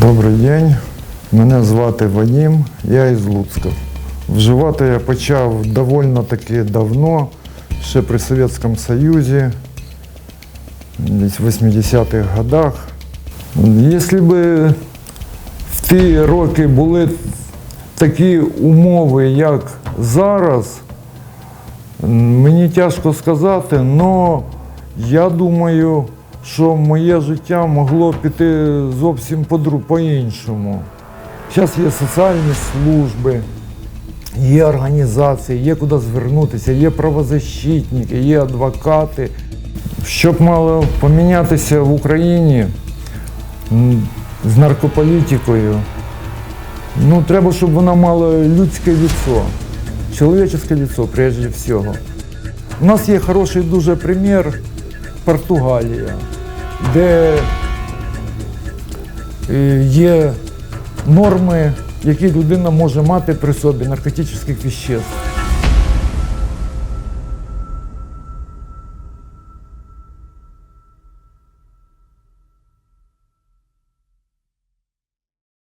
Добрий день. Мене звати Вадим, я із Луцька. Вживати я почав доволі таки давно, ще при Совєтському Союзі, десь в 80-х годах. Якщо б в ті роки були такі умови, як зараз, мені тяжко сказати, але я думаю, що моє життя могло піти зовсім по-іншому. Зараз є соціальні служби, є організації, є куди звернутися, є правозащитники, є адвокати. Щоб мало помінятися в Україні з наркополітикою, ну, треба, щоб вона мала людське лицо, чоловіче лицо, прежде всього. У нас є хороший дуже примір Португалія, де е, є норми, які людина може мати при собі наркотичних веществ.